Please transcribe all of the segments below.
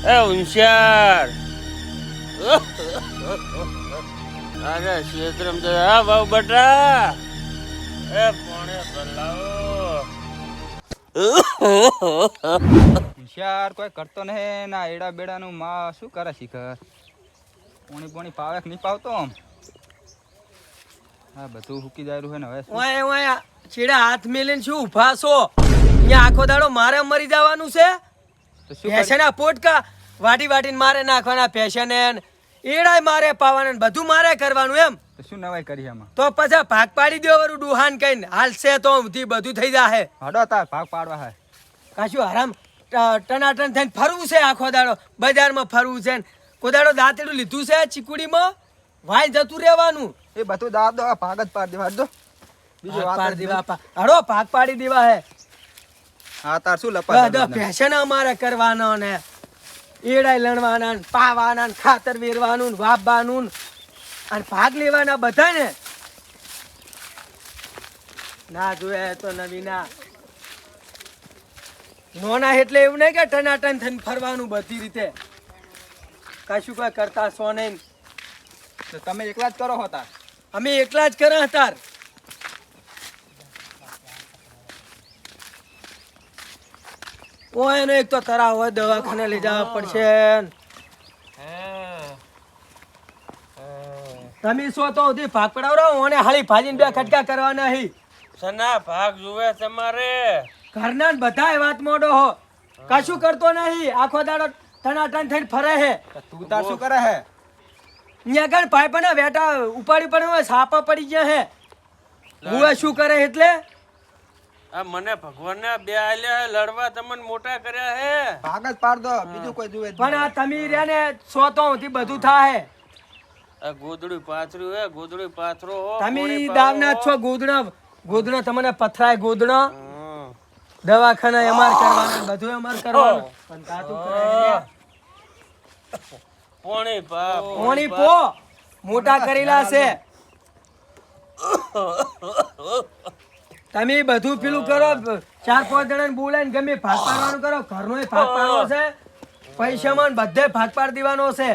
એ હોશિયાર અરે શેત્રમ તો આ ભાવ બટા. એ પોણે બદલાવો હોશિયાર કોઈ કરતો નહીં. ના એડા બેડાનું માં શું કરે શિખર? પોણી પોણી પાવે કે નહીં પાવતો આમ. હા બધું હુકી જાય હે છે ને હવે શું? ઓય ઓય છેડા હાથ મેલીને શું ઊભા છો? અહીંયા આખો દાડો મારે મરી જવાનું છે? શું પોટકા વાટી વાટીને મારે નાખવાના ભેંસને એડાય મારે પાવાના બધું મારે કરવાનું એમ. તો શું નવાઈ કરી આમાં? તો પછી ભાગ પાડી દો વરું ડુહાન કઈને હાલશે તો ઊંધી બધું થઈ જાહે. હડો તાર ભાગ પાડવા હે. કાશું આરામ ટનાટન થઈને ફરવું છે આખો દાડો. બજારમાં ફરવું છે કોદાડો દાંતેડું લીધું છે ચીકુડીમાં? વાય જતું રહેવાનું. એ બધું દાબ દો ભાગ જ પાડી દેવા. દો. બીજો પાડી દેવા હડો ભાગ પાડી દેવા હે. હા તાર શું લપા બધા ફેશન અમારે કરવાનો ને. એડાય લણવાના ને પાવાના ને ખાતર વેરવાનું ને વાપવાનું ને અને ભાગ લેવાના બધા ને ના જોયા તો નવીના. નોના એટલે એવું નહીં કે ટનાટન થઈને ફરવાનું બધી રીતે. કશું કોઈ કરતા સો નહીં. તો તમે એકલા જ કરો હતા અમે એકલા જ કર્યા હતા ઓય એનો એક તો તરાવ હોય દવાખાને લઈ જવા પડશે. તમે શું તો સુધી ભાગ પડાવરો ઓને હાલી ભાજીને બે ખટકા કરવા નહીં સના ભાગ જુએ તમારે ઘરના ને બધાય વાત મોડો હો. કશું કરતો નહીં. આખો દાડો ટનાટન થઈને ફરે હે. તું તાર શું કરે હે? અહીંયા ગણ પાઇપ ના વેટા ઉપાડી પણ હોય સાપા પડી ગયા હે. હું શું કરે એટલે? આ મને ભગવાનને બે આલ્યા લડવા તમને મોટા કર્યા હે. ભાગ જ પાડ દો બીજું કોઈ જુએ પણ આ તમે રહ્યા ને સો તો થી બધું થાય આ ગોદડું પાથર્યું હે ગોદડું પાથરો તમે દાવના છો ગોદડા ગોદડા તમને પથરાય ગોદડા. હમ. દવાખાના એમાર કરવાનું બધું એમાર કરવાનું. પણ કાતું કરે પોણી પા પોણી પો મોટા કરેલા છે. તમે બધું પેલું કરો ચાર પાંચ જણા બોલાય ગમે ભાગ પાડવાનું કરો. ઘરનો ભાગ પાડવો છે. પૈસામાં બધે ભાગ પાડ દેવાનો છે.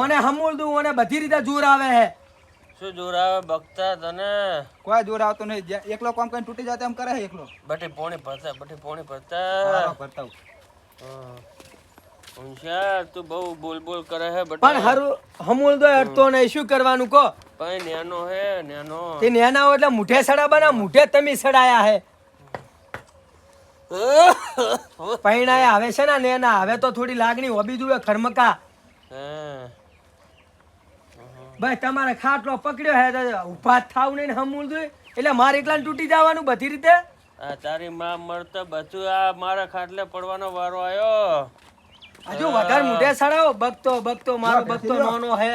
ઓને હમુલ દઉં ઓને બધી રીતે જોર આવે હે શું જોર આવે? બગતા તને? કોઈ જોર આવતો નહીં. એકલો કામ કરીને તૂટી જાય એમ કરે હે એકલો. બટી પોણી ભરતા બટી પોણી ભરતા. ભરતા હું. તું બહુ બોલ બોલ કરે હે પણ બટા હારું હમૂલ દો અડતો નહીં. શું કરવાનું કહો? પણ નેનો હે નેનો. તે નેના એટલે મુઠે સડા બના મુઠે તમે સડાયા હે. પૈણાએ આવે છે ને નેના હવે તો થોડી લાગણી હોબી જુએ ખરમકા. હે. ભાઈ તમારે ખાટલો પકડ્યો હે તો ઊભા થાવ નહીં ને હમૂલ એટલે મારે એકલા તૂટી જવાનું બધી રીતે? તારી માં મળતા બધું આ મારા ખાટલે પડવાનો વારો આવ્યો હજુ વધારે મુઠે સડાવો બગતો બગતો મારો બગતો નાનો હે.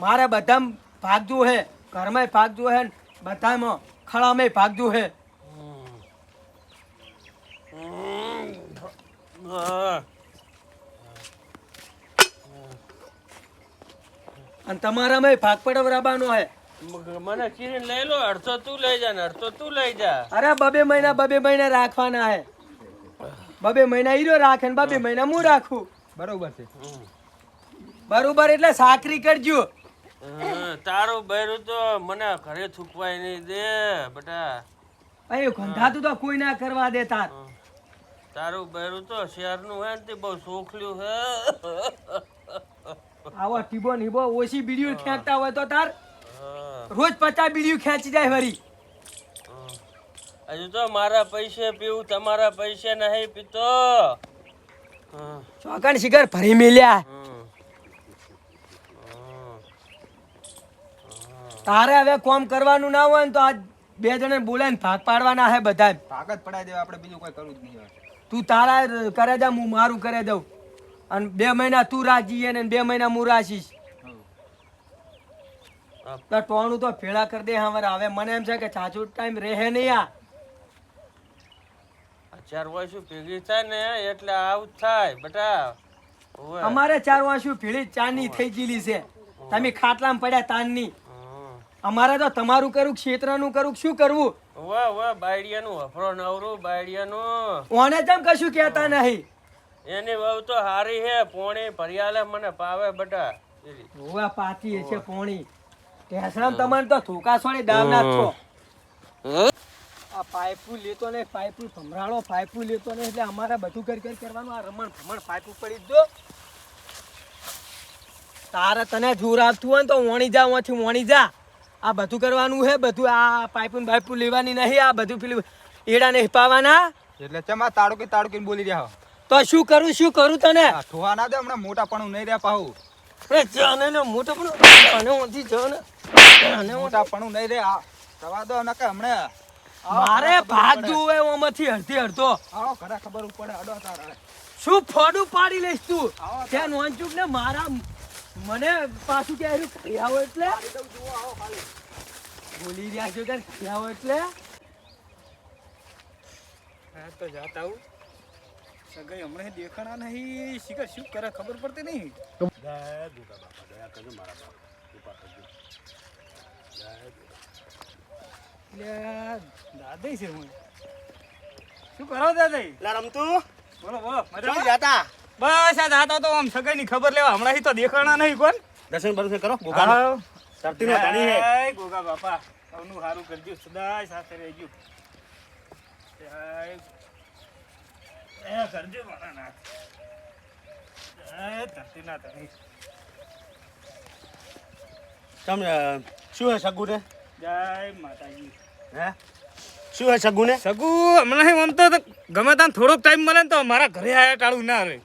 મારે બધા ભાગતું હે ઘરમાં ભાગતું હે ને બધામાં ખળામાં ભાગતું હે. અને તમારામાં ભાગ પડવરાબાનો હે. મને ચીરીને લઈ લો અડધો તું લઈ જા ને અડધો તું લઈ જા. અરે બબે મહિના બબે મહિના રાખવાના હે. બબે મહિના હીરો રાખે ને બબે મહિના હું રાખું? બરોબર છે. બરોબર એટલે સાકરી કરજો. તારું બૈરું તો મને ઘરે થૂકવાય નહીં દે બેટા. અહીં ગંધાતું તો કોઈ ના કરવા દે તાર. તારું બૈરું તો શહેરનું હે તે બહુ સોખલ્યું હે. આવા ટીબો નીબો ઓછી બીડીઓ ખેંચતા હોય તો તાર. રોજ પચાસ બીડીઓ ખેંચી જાય વરી હજુ તો મારા પૈસે પીવું તમારા પૈસે નહીં પીતો. ચોકણ શિખર ભરી મેલ્યા હમ. હા. તારે હવે કોમ કરવાનું ના હોય ને તો આજ બે જણે બોલાય ભાગ પાડવાના હે બધા ભાગ જ પડાઈ દેવા આપણે બીજું કોઈ કરવું જ નહીં તું તારા કરે દે હું મારું કરે દઉં. અને બે મહિના તું રાખીએ ને બે મહિના હું રાખીશ. ટોણું તો ભેળા કરી દે હવે હવે મને એમ છે કે ચાચુ ટાઈમ રહે નહીં આ. ચાર વાંસુ ભેગી થાય ને એટલે આવું જ થાય બેટા. અમારે ચાર વાંસુ ભીડી ચાની થઈ ગયેલી છે. તમે ખાટલામાં પડ્યા તાનની. અમારે તો તમારું કરું ક્ષેત્રનું કરું શું કરવું? વાહ વાહ બાયડિયાનું વફરો નવરું બાયડિયાનું. ઓને તેમ કશું કહેતા નહીં. એની વહુ તો હારી હે પોણી ભરિયાલે મને પાવે બટા. હોવા પાતી છે પોણી. ટેસરામ તમારે તો થૂકા સોળી દાવ નાખો આ પાઇપુ લેતો ને પાઇપુ ભમરાળો પાઇપુ લેતો ને એટલે અમારે બધું કરી કરી કરવાનું. આ રમણ ભમણ પાઇપુ પડી દો તારે તને જોર આવતું હોય ને તો વણી જા ઓથી વણી જા. આ બધું કરવાનું છે બધું આ પાઇપુન બાઇપુન લેવાની નહીં આ બધું પેલું એડા નહીં પાવાના. એટલે ચમા તાળુકી તાળુકી બોલી રહ્યા. તો શું કરું શું કરું તને? ઠોવા ના દે હમણાં મોટા પણ નહીં રહ્યા પાહુ. એ જાને ને મોટો પણ અને ઓથી જાને. અને મોટા પણ નહીં રે આ રવા દો નકે હમણાં મારે ભાગ. જોવે ઓમાંથી હરતી હરતો આવો ઘરે ખબર પડે અડો તારે. શું ફોડું પાડી લઈશ તું? ત્યાં નોંચુક ને મારા મને પાછું કે આયરું ખાઈ એટલે? બોલી રહ્યા છો કે ખાઈ એટલે? હા તો જાતા આવું. સગાઈ હમણાં દેખાણા નહીં. શિખર શું કરે ખબર પડતી નહીં. દાદા છે હું. શું કરો દાદા? રમતું? બોલો બોલો. મજા જાતા બસ આ દાદા તો આમ સગાઈ ની ખબર લેવા. હમણાં તો દેખાણા નહીં કોણ? દર્શન બર્શન કરો ગોગા ધરતી ધરતીનો ધણી હે ગોગા બાપા. સૌનું સારું કરજો સદાય સાથે રહેજો. જય. જય કરજો મારા નાથ જય ધરતીના ધણી. તમ શું હે સગુ ને જય માતાજી. હે? શું હે સગુ ને સગુ હમણાં આમ તો ગમે ત્યાં થોડોક ટાઈમ મળે ને તો મારા ઘરે આયા ટાળું ના રહે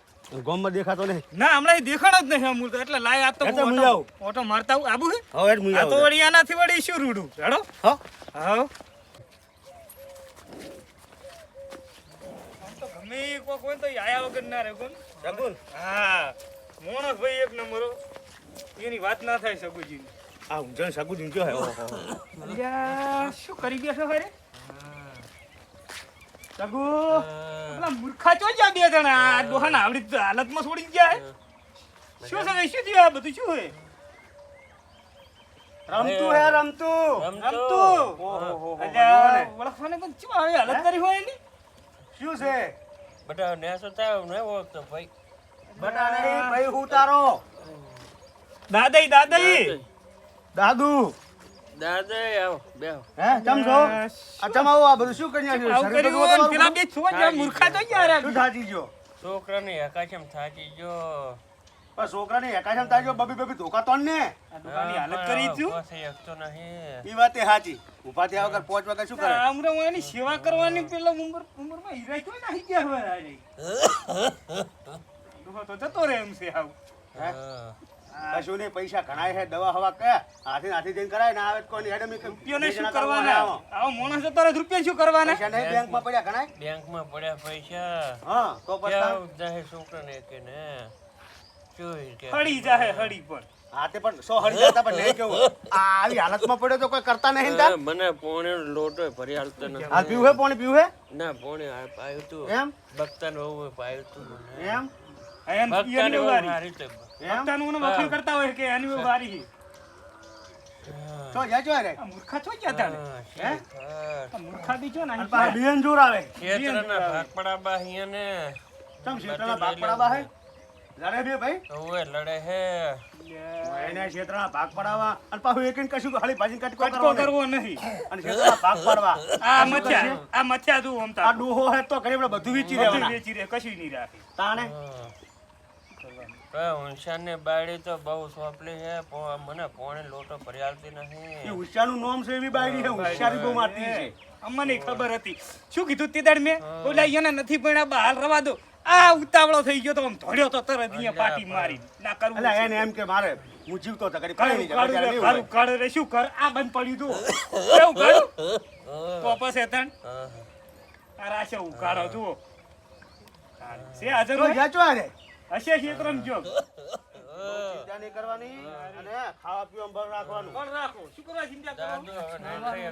ગોમમાં દેખાતો નહીં. ના હમણાં દેખાણો જ નહીં અમૂલ તો એટલે લાય આ તો હું હું ઓટો- ઓટો મારતા આવું. આબુ હે? હવે જ આ તો વળી આનાથી વળી શું રૂડું? હેડો. હા. હા આમ તો ગમે કો કોઈ તો આયા વગર ના રહે કોણ સગુન હા. મોણસ ભાઈ એક નંબરો. એની વાત ના થાય સગુજી આ ઊંઝણ સગુજી ઊંઝો હે. શું કરી બેઠો ખરે સગુ પેલા મૂર્ખા ચો જ્યાં બે જણા? આ ડોહાના આવડી હાલતમાં છોડી ગયા હે. શું છે શું થયું આ બધું? શું હે રમતું હે રમતું. રમતું. ઓહો વળખવાને પણ શું આવી? હાલત કરી હોય એની? શું છે? બટા નેસો થાય ને ઓળખતો ભાઈ. બટા નહીં ભાઈ હું તારો. દાદાઈ. દાદાઈ. દાદુ. દાદા આવો બેહો. હે ચમ છો? આ ચમ આવો આ બધું શું કરી નાખ્યું? આવું શરીર કર્યું બધું હોય ને પેલા બે છોડ જ્યાં મૂર્ખા તો ગયા શું રે ગયો? છોકરાની હકાશમ થાકી જો પણ છોકરાને એકાશમ થાય ગયો બબી બબી ધોકા તોડ ને દુકાનની હાલત કરી છું. નહીં. ઈ વાતે હાચી. ઊભા થયા વગર પોચ વગર શું કરે? આમરે હું એની સેવા કરવાની પેલા ઉંમર ઉંમરમાં હીરા ક્યાં નાહી ગયા હવે આજે તો જતો રહે એમ છે હા. કશું નહીં પૈસા ઘણાય છે દવા હવા કયા હાથે હાથે જઈને કરાય ના આવે તો કોઈ હેડમ રૂપિયાને શું કરવાના? આવો. માણસ જતો રહે રૂપિયા શું કરવાના? પૈસા નહીં બેંકમાં પડ્યા ઘણાય? બેંકમાં પડ્યા પૈસા. હા તો પછી જાહે છોકરાને કે ને? હળી જાહે હળી પર હાથે પણ સો હળી જતા પણ નહીં કેવું. આવી હાલતમાં પડ્યો તો કોઈ કરતા નહીં મને પોણે લોટો ભરી હાલતો નથી. હાલ પીવું હે પાણી પીવું હે? ના પોણે પાયું તું. એમ? બક્તાને વહુએ પાયું તું એમ? એમ બક્તાને વારી મને વખાણ કરતા હોય કે એની વારી છે. તો જાજો રે મૂર્ખા છો ગયા તાણે? હે મૂર્ખા બી છો ને પાછા બેન જોર આવે. ખેતરના ભાગપડા બા અહીંયા ને. ચમ ખેતરના ભાગપડા બા હે? લડે બે ભાઈ. ઓવે લડે હે. એને ક્ષેત્રના ભાગ પડાવવા અને પાછું એક કશું ખાલી ભાજી કટકો કટકો કરવો નહીં. અને ક્ષેત્રના ભાગ પાડવા આ મથ્યા આ મથ્યા તું. આ ડોહો હે તો ઘરે બધું વેચી દેવાના. વેચી દે કશું નહીં રાખે. તાણે? ઊંચાને બાયડી તો બહુ સોપલી છે મને પોણે લોટો ભરી નથી. ઉષાનું નામ છે એવી બાયડી છે હોશિયારી બહુ મારતી છે. અમને ખબર હતી. શું કીધું તે દાડ મેં? ઓલા અહીંયા નથી ભણ્યા બા હાલ રવા દો. આ ઉતાવળો થઈ ગયો તો આમ ધોડ્યો તો તરત અહીંયા પાટી મારી ના કરવું એટલે એને એમ કે મારે હું જીવતો તો કરી કઈ નહીં કરું રે, કાળું કાળું રે, શું કર? આ બંધ પડ્યું તું. કેવું કાળું તો પછી તણ આ રાશે ઉકાળો જુઓ. છે હાજર તો હોય? રે હશે ક્ષેત્રમ જો. ચિંતા નહીં કરવાની અને ખાવા પીવા બર રાખવાનું. કોણ રાખો. શું કરવા ચિંતા કરવાનું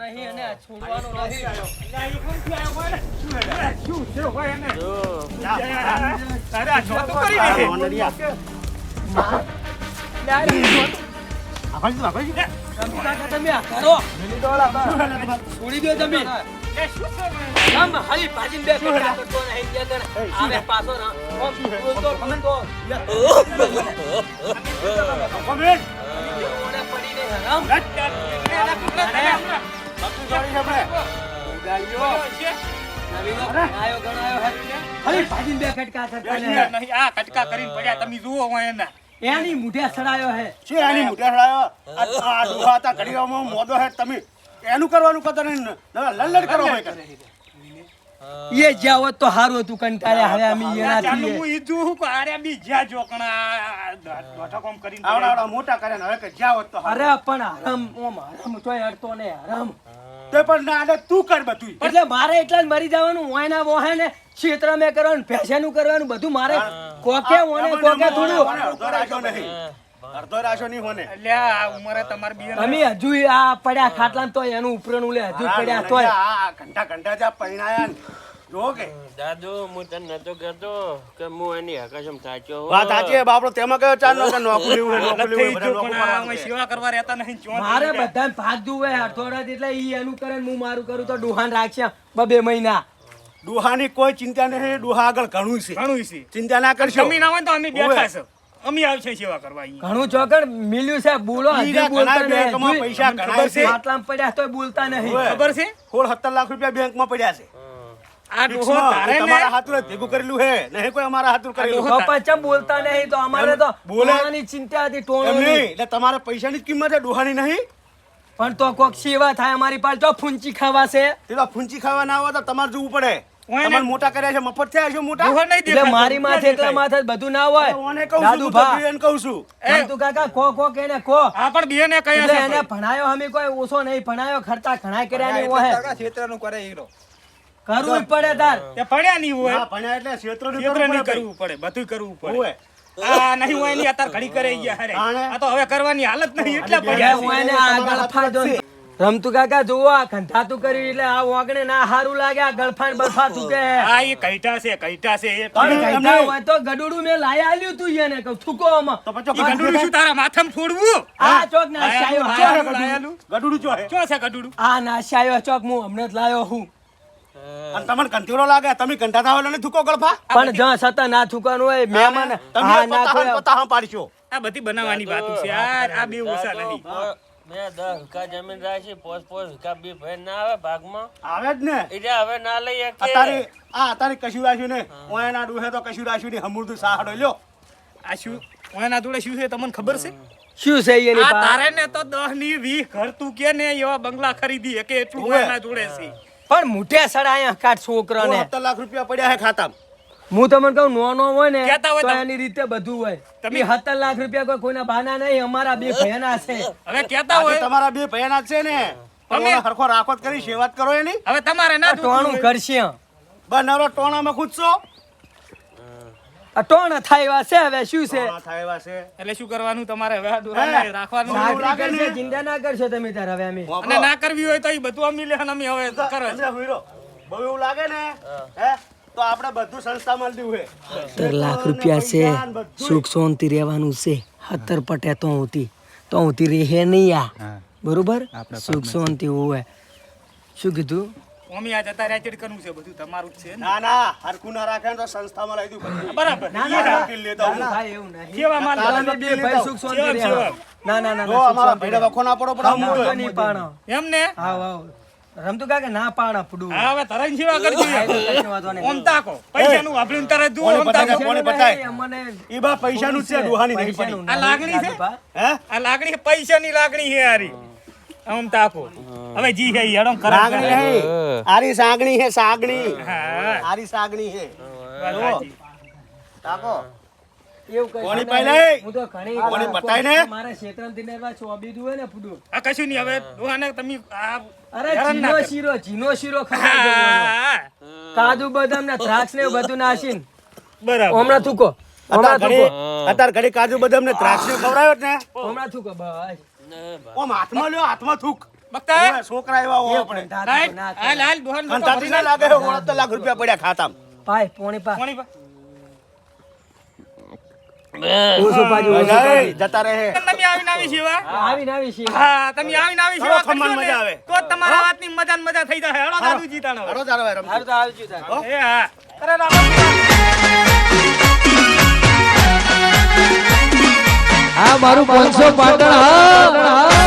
નહીં અને છોડવાનું નહીં અલ્યા, એ કોણથી આવ્યો હોય? ને? શું હે? શું છે હોય એને? જો. અરે, આ જોતું કરી આ દે. રમતું કાકા તમે આ કરો છોડી દો તમે. આમ હાલી ભાજીને બે કટકા કરતો નહીં કે તને આવે પાછો ના ઓમ બોલતો બોલતો કોમેન્ટ ઓને પડીને હરામ નવીનો ગણાયો ગણાયો હે હાલી ભાજીને બે કટકા કરતો નહીં નહીં આ કટકા કરીને પડ્યા. તમે જુઓ હું એના. એની મુઢે સડાયો હે. શું એની મુઢે સડાયો? આ દુહાતા ઘડીઓમાં મોદો હે તમે એનું કરવાનું કદર લલ્લડ કરવા હોય. એ જ્યાં હોત તો હારું હતું કંટાળ્યા હવે અમે એનાથી હું ઈ જોઉં કે આરે બી જ્યાં જોકણા દોઢા કોમ કરીને આવડા આવડા મોટા કર્યા ને હવે કે જ્યાં હોત તો અરે પણ હરામ ઓમ હરામ તોય અડતો ને હરામ તે પણ ના આને તું કર બધું એટલે મારે એટલા જ મરી જવાનું ઓયના વોહે ને ક્ષેત્ર મેં કરવાનું પૈસાનું કરવાનું બધું મારે કોકે ઓને કોકે થોડું નહીં. અડધો રાશો નહીં હોને. એટલે આ ઉંમરે તમાર બી તમે હજુ આ પડ્યા ખાટલા તો એનું ઉપરનું લે હજુ પડ્યા તો આ ઘંટા ઘંટા જા પરિણાયા જો કે. દાદુ હું તને નતો કહેતો કે હું એની હકસમ સાચો. વાત સાચી છે બાપડો તેમાં કયો ચાર નો નોકરી લેવું નોકરી લેવું પણ અમે સેવા કરવા રહેતા નહીં મારે બધા ભાગ જુએ અડધોડા એટલે ઈ એનું કરે ને હું મારું કરું તો ડુહાન રાખશે બબે મહિના. ડોહાની કોઈ ચિંતા નહીં ડોહા આગળ ઘણું છે. ઘણું છે. ચિંતા ના કરશો. જમીન આવે હોય તો અમે બેઠા છે. અમે આવશે સેવા કરવા ઘણું ચોકડ મિલ્યું છે બોલો હજુ બોલતા નહીં. પૈસા ખબર છે. આટલામાં પડ્યા તો બોલતા નહીં. ખબર છે? સોળ સત્તર લાખ રૂપિયા બેંકમાં પડ્યા છે. આ ડોહો તારે તમારા હાથું ભેગું કરેલું હે નહીં કોઈ અમારા હાથું કરેલું. તો પછી બોલતા નહીં તો અમારે તો બોલવાની ચિંતા હતી ટોણાની એટલે તમારે પૈસાની જ કિંમત છે ડોહાની નહીં. પણ તો કોક સેવા થાય અમારી પાસે તો ફૂંચી ખાવાશે. તે તો ફૂંચી ખાવા ના હોય તો તમારે જોવું પડે. તમારે મોટા કર્યા છે મફત થયા છે મોટા? ડોહો નહીં દેખાતો. મારી માથે નથી માથે બધું ના હોય. ઓને કહું છું દાદુ હું ભા. તો એને કહું છું. એ, તું કાકા કો કો કે કો આ પણ બેને કયા છે એને ભણાયો અમે કોઈ ઓછો નહીં ભણાયો ખર્ચા ઘણા કર્યા નહીં હોય કરવું પડે તાર. તે પડ્યા નહીં હોય. ના ભણ્યા એટલે ક્ષેત્રનું કરવું પડે બધું કરવું પડે. આ નહીં હોય એની અત્યારે ઘડી કરે ગયા હારે. આ તો હવે કરવાની હાલત નહીં એટલે પડ્યા. આગળ રમતું કાકા જુઓ આ ખંધાતું કર્યું એટલે આ વાગણે ના હારું લાગે આ ગળફાન બળફા કે. આ એ કઈટા છે કઈટા છે એમ હોય તો ગડુડું મે લાયા આલ્યું તું એને કહું થૂકો આમાં. તો પછી ગડુડું શું તારા માથામાં છોડવું આ ચોક ના શાયો હા. લાયાલું. ગઢુડું ચો હે? ચો છે ગડુડું? આ નાશાયો ચોક હું હમણે જ લાયો હું. અને તમને કંટીરો લાગે? તમે કંટાતા થાવ એટલે થૂકો ગળફા? પણ જ્યાં સતા ના થૂકવાનું હોય મહેમાન તમે હા ના પતાહન પાડશો. આ બધી બનાવવાની વાત છે. યાર આ બે ઓછા નહીં. મેં દસ વીઘા જમીન રાખી પોસ પોસ વીઘા બી ભેર ના આવે ભાગમાં. આવે જ ને? એટલે હવે ના લઈ અત્યારે આ અત્યારે કશું રાખ્યું ને? ઓયના ડૂહે તો કશું રાખ્યું નહીં. હમુરદું સાહડો લ્યો. આ શું શું છે? તમને ખબર છે? શું છે એની પાસે તારે ને તો દસની વીસ ઘર તું કે ને એવા બંગલા ખરીદી. કે એટલું ઓવે. ઓના જોડે છે. પણ મુઠે સડાયા કાઢ છોકરાને. લાખ રૂપિયા પડ્યા હે ખાતામાં. હું તમને કહું નોનો હોય ને તો તમે. એની રીતે બધું હોય. તમે- સત્તર લાખ રૂપિયા કોઈ કોઈના બાના નહીં અમારા બે ભયના છે. હવે કેતા હોય તમારા બે ભયના છે ને. તમે- હરખો રાખો કરી સેવા જ કરો એની. હવે તમારે ના ટોણું કરશે બનારો ટોણામાં ખુદશો. આ ટોણ થાય એવા છે હવે શું છે? થાય એવા છે. એટલે શું કરવાનું તમારે? હવે? રાખવાનું. ને? ચિંતા ના. કરશો તમે તાર હવે અમે. અને ના કરવી હોય તો એ બધું અમે લેવાનું અમે હવે કરે? બહુ એવું લાગે ને? હે? તો આપણે બધું સંસ્થામાં દેવું હે સત્તર લાખ રૂપિયા છે. સુખ શાંતિ રહેવાનું છે. હતર પટે તો હોતી તો હોતી રહે નહીં આ. બરોબર? સુખ શાંતિ હોય શું કીધું? અમે આ જતા રહ્યા કરવું છે બધું. તમારું જ છે ના? ના હરખું ના રાખે તો સંસ્થામાં લઈ દઉં બરાબર. ના ના લેતા હું. ભાઈ એવું નહીં. કેવા માલ તમે બે ભાઈ સુખ શાંતિ સેવક, ના ના ના જો ના, સુખ અમારા શાંતિ વખો ના પડો પડો હું તો નહીં પાણો એમ ને રમતું કાકે ના પાણા પડું હા હવે તરત સેવા કરજો. ઓમ તાકો. પૈસાનું વાપરીને તરત જુઓ, ઓમ તાકો. કોને બતાય? મને ઈ બા પૈસા નું છે દુહાની નહીં પડી. આ લાગણી છે? હે? આ લાગણી પૈસા પૈસાની લાગણી છે હારી. ઓમ તાકો. હવે જી હે હેડો કર સાગણી હે આરી સાગણી હે સાગણી. હા. આરી સાગણી હે. તાકો. કોની પાઈ નહીં. નહીં? હું તો ઘણી કોની બતાય ને? મારા ક્ષેત્રથી નરવા ચોબીદું હોય ને ફૂડું. આ કશું નહીં હવે ડોહાને તમે આ અરે જીનો શીરો જીનો શીરો ખવડાવી કાજુ બદામ ને દ્રાક્ષ ને બધું નાખીને. બરાબર. હમણાં થૂકો. અત્યારે ઘડી કાજુ બદામ ને દ્રાક્ષ ખવડાવ્યો ને? હમણાં થૂકો બસ. ને ઓમ હાથમાં લ્યો હાથમાં થૂક. બકા છોકરા એવા હોય આપણે ના ના લાખ રૂપિયા પડ્યા ખાતા પાય પોણી પા પાણી પા. ઓછું પાછું ઓછું જતા મજા આવે. થઈ જાય હેડો દાદુ જીતાનો હાલો તારો ભાઈ રમજો. સારું તો આવજો તાર. એ હા મારું પાંચસો પાટણ હા